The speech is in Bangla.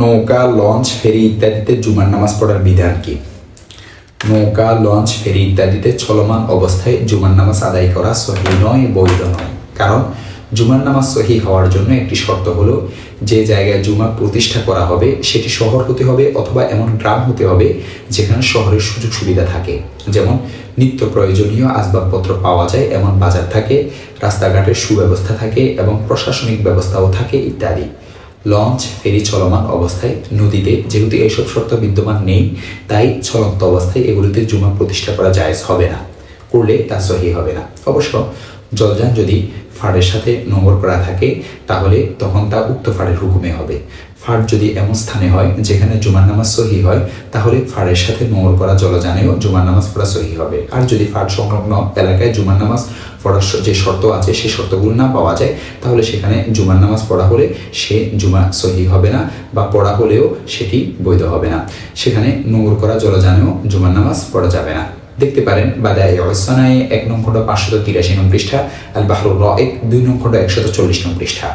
নৌকা লঞ্চ, ফেরি ইত্যাদিতে জুমার নামাজ পড়ার বিধান কি? নৌকা, লঞ্চ, ফেরি ইত্যাদিতে চলমান অবস্থায় জুমার নামাজ আদায় করা সহি নয়, বৈধ নয়। কারণ জুমার নামাজ সহি হওয়ার জন্য একটি শর্ত হলো, যে জায়গায় জুমা প্রতিষ্ঠা করা হবে, সেটি শহর হতে হবে অথবা এমন গ্রাম হতে হবে, যেখানে শহরের সুযোগ সুবিধা থাকে। যেমন, নিত্য প্রয়োজনীয় আসবাবপত্র পাওয়া যায়, এমন বাজার থাকে, রাস্তাঘাটের সুব্যবস্থা থাকে, এবং প্রশাসনিক ব্যবস্থাও থাকে ইত্যাদি। লঞ্চ ফেরি চলমান অবস্থায় নদীতে, যেহেতু এইসব শর্ত বিদ্যমান নেই, তাই চলন্ত অবস্থায় এগুলিতে জুমা প্রতিষ্ঠা করা জায়েজ হবে না। করলে তা সহি হবে না। অবশ্য জলযান যদি ফাড়ের সাথে নোংর করা থাকে, তাহলে তখন তা উক্ত ফাড়ের হুকুমে হবে। ফাড় যদি এমন স্থানে হয় যেখানে জুমার নামাজ সহি হয়, তাহলে ফাড়ের সাথে নোংর করা জলযানেও জুমার নামাজ পড়া সহি হবে। আর যদি ফাড় সংলগ্ন এলাকায় জুমার নামাজ পড়ার যে শর্ত আছে সেই শর্তগুলো না পাওয়া যায়, তাহলে সেখানে জুমার নামাজ পড়া হলে সে জুমা সহি হবে না বা পড়া হলেও সেটি বৈধ হবে না। সেখানে নোংর করা জলযানেও জুমার নামাজ পড়া যাবে না। দেখতে পারেন বা দেয় অসনায় এক নং খণ্ড পাঁচশত তিরাশি নং পৃষ্ঠা আল বাহরুল এক দুই নং খণ্ড একশত চল্লিশ নং পৃষ্ঠা।